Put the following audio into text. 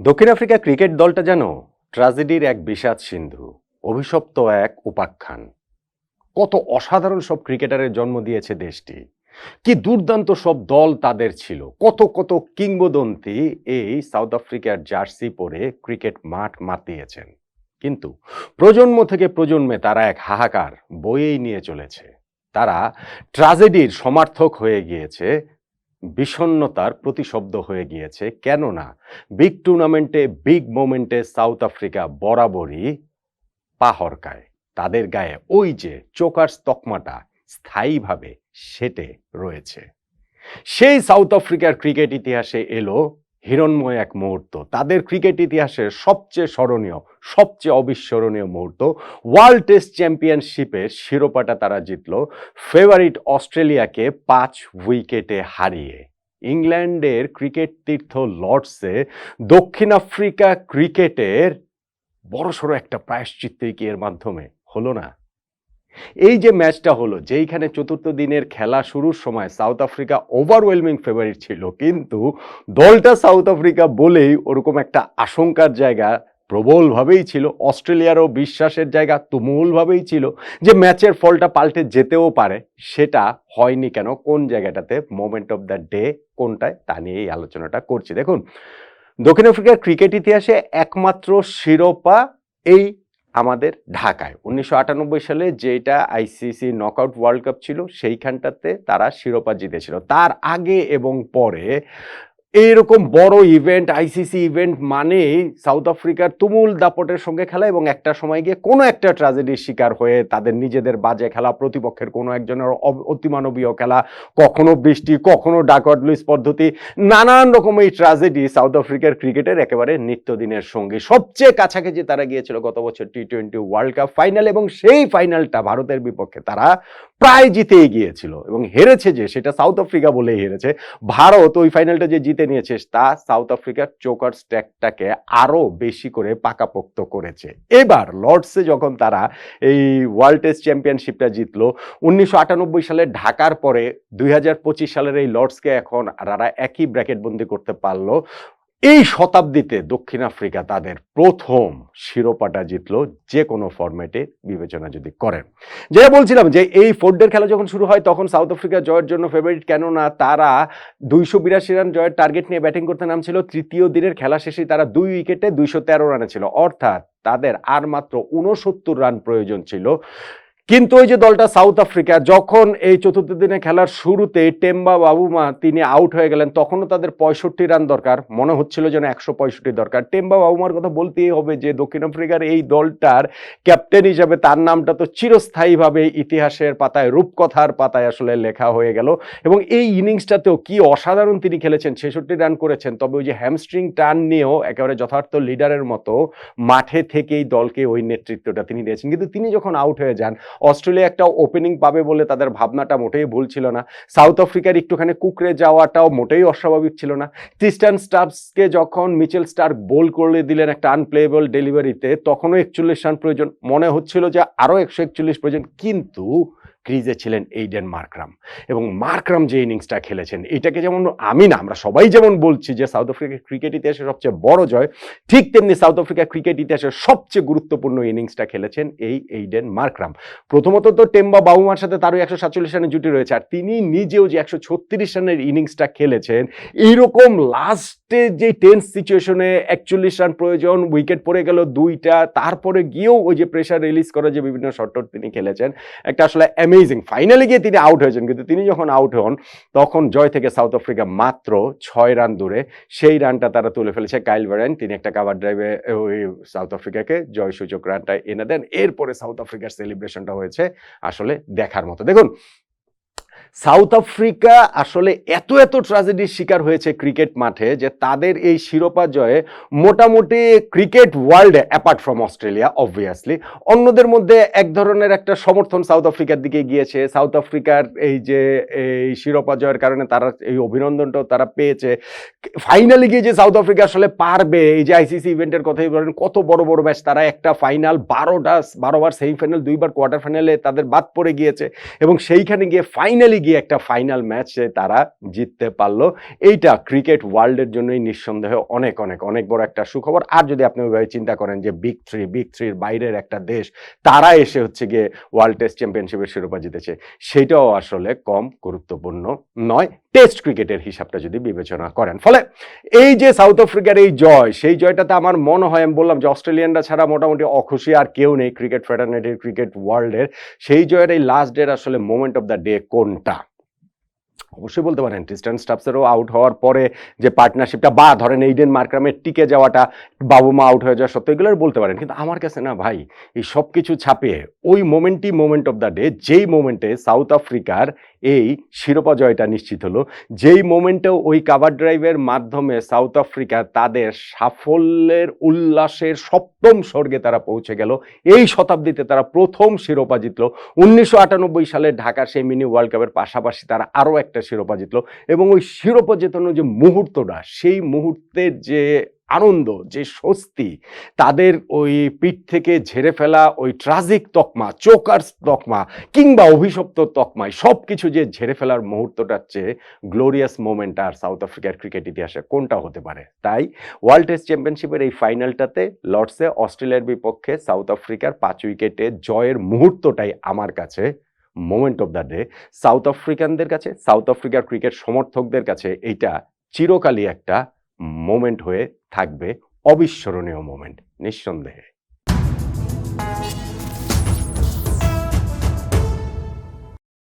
দক্ষিণ Africa cricket দলটা যেন ট্রাজেডির এক বিষাদ সিন্ধু, অভিশপ্ত এক উপাখ্যান। কত অসাধারণ সব ক্রিকেটারের জন্ম দিয়েছে দেশটি। কি দুর্দান্ত সব দল তাদের ছিল। কত কত কিংবদন্তি এই সাউথ আফ্রিকার জার্সি পরে ক্রিকেট মাঠ মাতিয়েছেন। কিন্তু প্রজন্ম থেকে প্রজন্মে তারা এক হাহাকার বয়েই নিয়ে চলেছে। তারা ট্রাজেডির সমার্থক হয়ে গিয়েছে বিষণ্নতার প্রতিশব্দ হয়ে গিয়েছে। কেননা, বিগ টুর্নামেন্টে বিগ মোমেন্টে সাউথ আফ্রিকা বরাবরই পা হরকায় তাদের গায়ে ওই যে চোকার তকমাটা স্থায়ীভাবে সেটে রয়েছে। সেই সাউথ আফ্রিকার ক্রিকেট ইতিহাসে এলো হিরণময় এক মুহূর্ত। তাদের ক্রিকেট ইতিহাসের সবচেয়ে স্মরণীয় সবচেয়ে অবিস্মরণীয় মুহূর্ত। ওয়ার্ল্ড টেস্ট চ্যাম্পিয়নশিপের শিরোপাটা তারা জিতল। ফেভারিট অস্ট্রেলিয়াকে পাঁচ উইকেটে হারিয়ে। ইংল্যান্ডের ক্রিকেট তীর্থ লর্ডসে দক্ষিণ আফ্রিকা ক্রিকেটের বড়সড় একটা প্রায়শ্চিত্তই কি এর মাধ্যমে হলো না। এই যে ম্যাচটা হলো, যেইখানে চতুর্থ দিনের খেলা শুরুর সময় সাউথ আফ্রিকা ওভারওয়েলমিং ফেভারিট ছিল, কিন্তু দলটা সাউথ আফ্রিকা বলেই ওরকম একটা আশঙ্কার জায়গা প্রবলভাবেই ছিল। অস্ট্রেলিয়ারও বিশ্বাসের জায়গা তুমুলভাবেই ছিল যে ম্যাচের ফলটা পাল্টে যেতেও পারে। সেটা হয়নি কেন? কোন জায়গাটাতে? মোমেন্ট অফ দ্য ডে কোনটায়? তা নিয়ে এই আলোচনাটা করছি। দেখুন, দক্ষিণ আফ্রিকার ক্রিকেট ইতিহাসে একমাত্র শিরোপা এই আমাদের ঢাকায়। উনিশশো আটানব্বই সালে যেটা আইসিসি নকআউট ওয়ার্ল্ড কাপ ছিল, সেইখানটাতে তারা শিরোপা জিতেছিল। তার আগে এবং পরে এইরকম বড় ইভেন্ট আইসিসি ইভেন্ট মানেই সাউথ আফ্রিকার তুমুল দাপটের সঙ্গে খেলা এবং একটা সময় গিয়ে কোনো একটা ট্র্যাজেডির শিকার হয়ে তাদের নিজেদের বাজে খেলা, প্রতিপক্ষের কোনো একজনের অতিমানবীয় খেলা, কখনো বৃষ্টি, কখনো ডাকওয়ার্ড লুইস পদ্ধতি নানান রকম এই ট্র্যাজেডি সাউথ আফ্রিকার ক্রিকেটের একেবারে নিত্যদিনের সঙ্গী। সবচেয়ে কাছাকাছি তারা গিয়েছিল গত বছর T twenty world cup final এবং সেই ফাইনালটা ভারতের বিপক্ষে। তারা প্রায় জিতেই গিয়েছিল এবং হেরেছে যে, সেটা সাউথ আফ্রিকা বলেই হেরেছে। ভারত ওই ফাইনালটা যে জিতে নিয়েছে, তা সাউথ আফ্রিকার চোকার স্ট্যাকটাকে আরও বেশি করে পাকাপোক্ত করেছে। এবার লর্ডসে যখন তারা এই ওয়ার্ল্ড টেস্ট চ্যাম্পিয়নশিপটা জিতলো, উনিশশো আটানব্বই সালে ঢাকার পরে দুই হাজার পঁচিশ সালের এই লর্ডসকে এখন তারা একই ব্র্যাকেট বন্দি করতে পারল। এই শতাব্দীতে দক্ষিণ আফ্রিকা তাদের প্রথম শিরোপাটা জিতলো যে কোনো ফরম্যাটে বিবেচনা যদি করেন। যেটা বলছিলাম যে এই ফোর্ডের খেলা যখন শুরু হয়, তখন সাউথ আফ্রিকা জয়ের জন্য ফেভারিট কেননা তারা দুইশো বিরাশি রান জয়ের টার্গেট নিয়ে ব্যাটিং করতে নামছিল। তৃতীয় দিনের খেলা শেষে তারা দুই উইকেটে দুইশো তেরো রানে ছিল। অর্থাৎ তাদের আর মাত্র উনসত্তর রান প্রয়োজন ছিল। কিন্তু ওই যে দলটা সাউথ আফ্রিকা, যখন এই চতুর্থ দিনে খেলার শুরুতে টেম্বা বাবুমা তিনি আউট হয়ে গেলেন, তখনও তাদের পঁয়ষট্টি রান দরকার। মনে হচ্ছিল যেন একশো পঁয়ষট্টি দরকার। টেম্বা বাবুমার কথা বলতেই হবে যে, দক্ষিণ আফ্রিকার এই দলটার ক্যাপ্টেন হিসাবে তার নামটা তো চিরস্থায়ীভাবে ইতিহাসের পাতায়, রূপকথার পাতায় আসলে লেখা হয়ে গেল। এবং এই ইনিংসটাতেও কি অসাধারণ তিনি খেলেছেন, ছেষট্টি রান করেছেন, তবে ওই যে হ্যামস্ট্রিং টার্ন নিয়েও একেবারে যথার্থ লিডারের মতো মাঠে থেকেই দলকে ওই নেতৃত্বটা তিনি দিয়েছেন। কিন্তু তিনি যখন আউট হয়ে যান অস্ট্রেলিয়া একটা ওপেনিং পাবে বলে তাদের ভাবনাটা মোটেই ভুল ছিল না। সাউথ আফ্রিকার একটুখানি কুকড়ে যাওয়াটাও মোটেই অস্বাভাবিক ছিল না। ক্রিস্টান স্টাফসকে যখন মিচেল স্টার বোল করে দিলেন একটা আনপ্লেয়েবল ডেলিভারিতে তখনও একচল্লিশ রান প্রয়োজন। মনে হচ্ছিল যে আরও একশো একচল্লিশ প্রয়োজন। কিন্তু ক্রিজে ছিলেন এইডেন মার্করাম। এবং মার্করাম যে ইনিংসটা খেলেছেন, এটাকে যেমন আমি না আমরা সবাই যেমন বলছি যে সাউথ আফ্রিকা ক্রিকেট ইতিহাসের সবচেয়ে বড় জয়, ঠিক তেমনি সাউথ আফ্রিকা ক্রিকেট ইতিহাসের সবচেয়ে গুরুত্বপূর্ণ ইনিংসটা খেলেছেন এই এইডেন মার্করাম। প্রথমত তো টেম্বা বাবুমার সাথে তারও একশো সাতচল্লিশ রানের জুটি রয়েছে, আর তিনি নিজেও যে একশো ছত্রিশ রানের ইনিংসটা খেলেছেন, এইরকম লাস্টে যে টেন্স সিচুয়েশনে একচল্লিশ রান প্রয়োজন উইকেট পড়ে গেল দুইটা, তারপরে গিয়েও ওই যে প্রেশার রিলিজ করা যে বিভিন্ন শট তিনি খেলেছেন, একটা আসলে অ্যামেজিং ফাইনালে গিয়ে তিনি আউট হয়েছেন। কিন্তু তিনি যখন আউট হন, তখন জয় থেকে সাউথ আফ্রিকা মাত্র ছয় রান দূরে। সেই রানটা তারা তুলে ফেলেছে কাইল ব্যারেন তিনি একটা কাভার ড্রাইভে ওই সাউথ আফ্রিকাকে জয়সূচক রানটা এনে দেন। এরপরে সাউথ আফ্রিকার সেলিব্রেশনটা হয়েছে আসলে দেখার মতো। দেখুন সাউথ আফ্রিকা আসলে এত এত ট্রাজেডির শিকার হয়েছে ক্রিকেট মাঠে যে তাদের এই শিরোপা জয়ে মোটামুটি ক্রিকেট ওয়ার্ল্ডে অ্যাপার্ট ফ্রম অস্ট্রেলিয়া অবভিয়াসলি অন্যদের মধ্যে এক ধরনের একটা সমর্থন সাউথ আফ্রিকার দিকে গিয়েছে। সাউথ আফ্রিকার এই যে, এই শিরোপা জয়ের কারণে তারা, এই অভিনন্দনটাও তারা পেয়েছে। ফাইনালে গিয়ে যে সাউথ আফ্রিকা আসলে পারবে, এই যে আইসিসি ইভেন্টের কথাই বলেন, কত বড় বড় ম্যাচ তারা একটা ফাইনাল বারোটা বারোবার সেমিফাইনাল দুইবার কোয়ার্টার ফাইনালে তাদের বাদ পড়ে গিয়েছে। এবং সেইখানে গিয়ে ফাইনালি গিয়ে একটা ফাইনাল ম্যাচে তারা জিততে পারল। এইটা ক্রিকেট ওয়ার্ল্ডের জন্যই নিঃসন্দেহে অনেক অনেক অনেক বড় একটা সুখবর। আর যদি আপনি ওইভাবে চিন্তা করেন যে বিগ থ্রি বিগ থ্রির বাইরের একটা দেশ, তারা এসে হচ্ছে গিয়ে ওয়ার্ল্ড টেস্ট চ্যাম্পিয়নশিপের শিরোপা জিতেছে। সেটাও আসলে কম গুরুত্বপূর্ণ নয়। টেস্ট ক্রিকেটের হিসাবটা যদি বিবেচনা করেন। ফলে এই যে সাউথ আফ্রিকার এই জয়, সেই জয়টাতে আমার মনে হয়, আমি বললাম যে অস্ট্রেলিয়ানরা ছাড়া মোটামুটি অখুশি আর কেউ নেই ক্রিকেট ফেডারেটির ক্রিকেট ওয়ার্ল্ডের সেই জয়ের এই লাস্ট ডের আসলে মোমেন্ট অফ দ্য ডে কোনটা? অবশ্যই বলতে পারেন ক্রিস্টান স্টাফসেরও আউট হওয়ার পরে যে পার্টনারশিপটা বা ধরেন এইডেন মার্ক্রামের টিকে যাওয়াটা বাবু মা আউট হয়ে যাওয়া সত্ত্বেও এগুলো বলতে পারেন। কিন্তু আমার কাছে না ভাই, এই সব কিছু ছাপিয়ে ওই মোমেন্টই মোমেন্ট অফ দ্য ডে যেই মোমেন্টে সাউথ আফ্রিকার এই শিরোপা জয়টা নিশ্চিত হলো, যেই মোমেন্টেও ওই কাভার ড্রাইভের মাধ্যমে সাউথ আফ্রিকা তাদের সাফল্যের উল্লাসের সপ্তম স্বর্গে তারা পৌঁছে গেল, এই শতাব্দীতে তারা প্রথম শিরোপা জিতলো। উনিশশো সালে ঢাকার সেই মিনি ওয়ার্ল্ড কাপের পাশাপাশি তারা আরও একটা শিরোপা জিতলো এবং ওই শিরোপা জেতানোর যে মুহূর্তটা, সেই মুহূর্তের যে আনন্দ, যে স্বস্তি, তাদের ওই পিঠ থেকে ঝেড়ে ফেলা ওই ট্রাজিক তকমা, চোকার তকমা কিংবা অভিশপ্ত তকমায় সব কিছু যে ঝেড়ে ফেলার মুহূর্তটার চেয়ে গ্লোরিয়াস মোমেন্ট আর সাউথ আফ্রিকার ক্রিকেট ইতিহাসে কোনটা হতে পারে? তাই ওয়ার্ল্ড টেস্ট চ্যাম্পিয়নশিপের এই ফাইনালটাতে লর্ডসে অস্ট্রেলিয়ার বিপক্ষে সাউথ আফ্রিকার পাঁচ উইকেটে জয়ের মুহূর্তটাই আমার কাছে moment of the day south আফ্রিকানদের কাছে সাউথ আফ্রিকার ক্রিকেট সমর্থকদের কাছে এইটা চিরকালই একটা মোমেন্ট হয়ে থাকবে, অবিস্মরণীয় মোমেন্ট নিঃসন্দেহে।